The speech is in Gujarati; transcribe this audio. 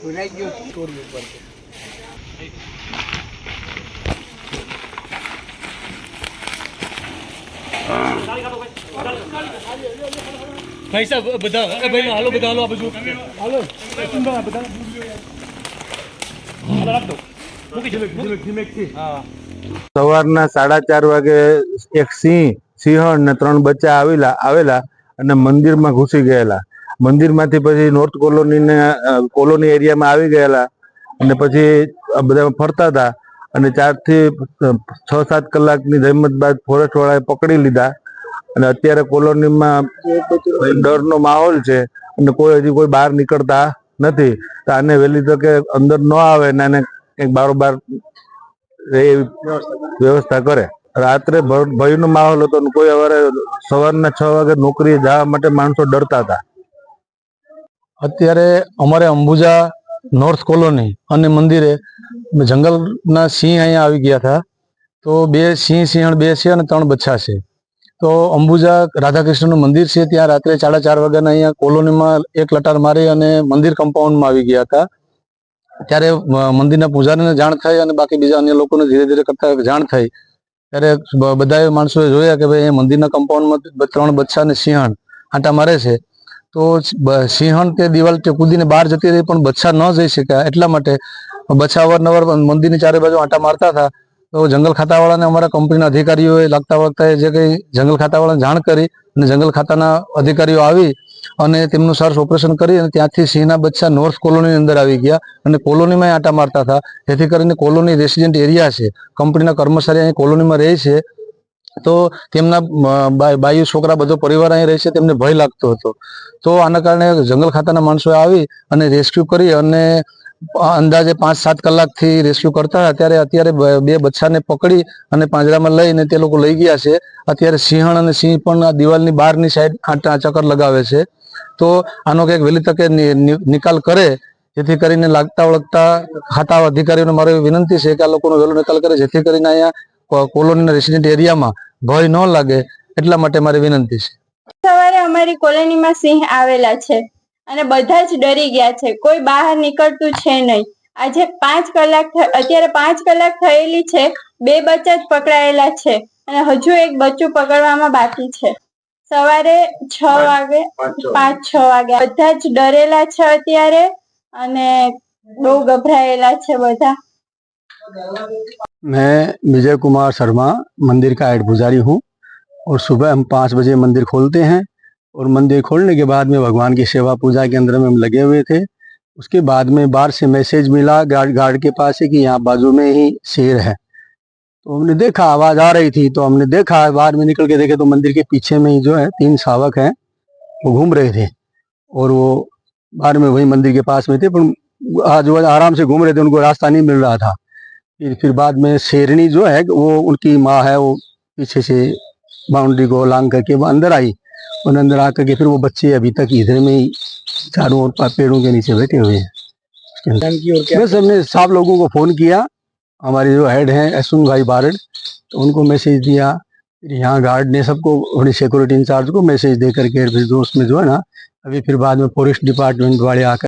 ભૂલાઈ ગયો. ભાઈ સાહેબ બધા ભાઈ હાલો બધા હાલો આ બાજુ. હાલો. બધા. સવારના સાડા ચાર વાગે એક સિંહ સિંહણ ને ત્રણ બચ્ચા આવેલા આવેલા અને મંદિરમાં ઘૂસી ગયેલા. મંદિરમાંથી પછી નોર્થ કોલોની ને કોલોની એરિયામાં આવી ગયેલા અને પછી બધા ફરતા હતા. અને ચારથી છ સાત કલાકની જહેમત બાદ ફોરેસ્ટ વાળાએ પકડી લીધા. અને અત્યારે કોલોનીમાં ડરનો માહોલ છે અને કોઈ હજી કોઈ બહાર નીકળતા નથી. તો આને વહેલી તકે અંદર ન આવે ને આને કંઈક બારોબાર એવી વ્યવસ્થા કરે. રાત્રે ભયનો માહોલ હતો કોઈ અવારે સવારના છ વાગે નોકરીએ જવા માટે માણસો ડરતા હતા. અત્યારે અમારે અંબુજા નોર્થ કોલોની અને મંદિરે જંગલના સિંહ અહીંયા આવી ગયા હતા. તો બે સિંહ, સિંહણ બે છે અને ત્રણ બચ્છા છે. તો અંબુજા રાધાકૃષ્ણનું મંદિર છે. ત્યાં રાત્રે સાડા ચાર વાગ્યાના અહીંયા કોલોનીમાં એક લટાર મારી અને મંદિર કમ્પાઉન્ડમાં આવી ગયા હતા. ત્યારે મંદિરના પૂજારીને જાણ થઈ અને બાકી બીજા અન્ય લોકોને ધીરે ધીરે કરતા જાણ થઈ. ત્યારે બ- બધાએ માણસોએ જોયા કે ભાઈ, એ મંદિરના કમ્પાઉન્ડમાં ત્રણ બચ્ચા અને સિંહણ આંટા મારે છે. તો સિંહણ તે દિવાલ તે કૂદીને બહાર જતી રહી, પણ બચ્છા ન જઈ શક્યા. એટલા માટે બચ્છા અવારનવાર મંદિરની ચારે બાજુ આંટા મારતા હતા. તો જંગલ ખાતાવાળાને અમારા કંપનીના અધિકારીઓએ લાગતા વળગતા જે કંઈ જંગલ ખાતાવાળાને જાણ કરી અને જંગલ ખાતાના અધિકારીઓ આવી અને તેમનું સર્ચ ઓપરેશન કરી અને ત્યાંથી સિંહના બચ્ચા નોર્થ કોલોનીની અંદર આવી ગયા અને કોલોનીમાં આંટા મારતા હતા. જેથી કરીને કોલોની રેસિડેન્ટ એરિયા છે. કંપનીના કર્મચારી અહીં કોલોનીમાં રહે છે. તો તેમના બાયુ છોકરા બધો પરિવાર અહીં રહે છે તેમને ભય લાગતો હતો. તો આના કારણે જંગલ ખાતાના માણસો આવી અને રેસ્ક્યુ કરી અને અંદાજે પાંચ સાત કલાકથી રેસ્ક્યુ કરતા ત્યારે અત્યારે બે બચ્ચાને પકડી અને પાંજરામાં લઈને તે લોકો લઈ ગયા છે. અત્યારે સિંહણ અને સિંહ પણ આ દિવાલની બહારની સાઈડ આ ચક્કર લગાવે છે. તો આનો કંઈક વહેલી તકે નિકાલ કરે, જેથી કરીને લાગતા વળગતા ખાતા અધિકારીઓને મારી વિનંતી છે કે આ લોકોનો વહેલો નિકાલ કરે, જેથી કરીને અહીંયા કોલોનીના રેસિડેન્ટ એરિયામાં ભય ન લાગે એટલા માટે મારી વિનંતી છે. સવારે અમારી કોલોનીમાં સિંહ આવેલા છે અને બધા જ ડરી ગયા છે. કોઈ બહાર નીકળતું છે નહીં. આજે પાંચ કલાક અત્યારે પાંચ કલાક થયેલી છે. બે બચ્ચા જ પકડાયેલા છે અને હજુ એક બચ્ચું પકડવામાં બાકી છે. સવારે છ વાગે. પાંચ છ વાગે. બધા જ ડરેલા છે અત્યારે અને બહુ ગભરાયેલા છે બધા. मैं विजय कुमार शर्मा, मंदिर का हेड पुजारी हूँ और सुबह हम पाँच बजे मंदिर खोलते हैं और मंदिर खोलने के बाद में भगवान की सेवा पूजा के अंदर में हम लगे हुए थे। उसके बाद में बाहर से मैसेज मिला गार्ड गार्ड के पास से कि यहाँ बाजू में ही शेर है। तो हमने देखा, आवाज़ आ रही थी तो हमने देखा बाहर में निकल के देखे तो मंदिर के पीछे में ही जो है तीन शावक हैं, वो घूम रहे थे और वो बाहर में वही मंदिर के पास में थे, पर आज आराम से घूम रहे थे, उनको रास्ता नहीं मिल रहा था। फिर फिर बाद में शेरनी जो है वो उनकी माँ है वो पीछे से बाउंड्री को लांग करके वो अंदर आई। और अंदर आकर के फिर वो बच्चे अभी तक इधर में ही चारों ओर पेड़ों के नीचे बैठे हुए हैं। बस हमने साफ़ लोगों को फ़ोन किया। हमारे जो हेड हैं अश्विन भाई बारड तो उनको मैसेज दिया। फिर यहाँ गार्ड ने सबको अपनी सिक्योरिटी इंचार्ज को मैसेज दे करके फिर दोस्त में जो है ना अभी फिर बाद में फॉरेस्ट डिपार्टमेंट वाले आकर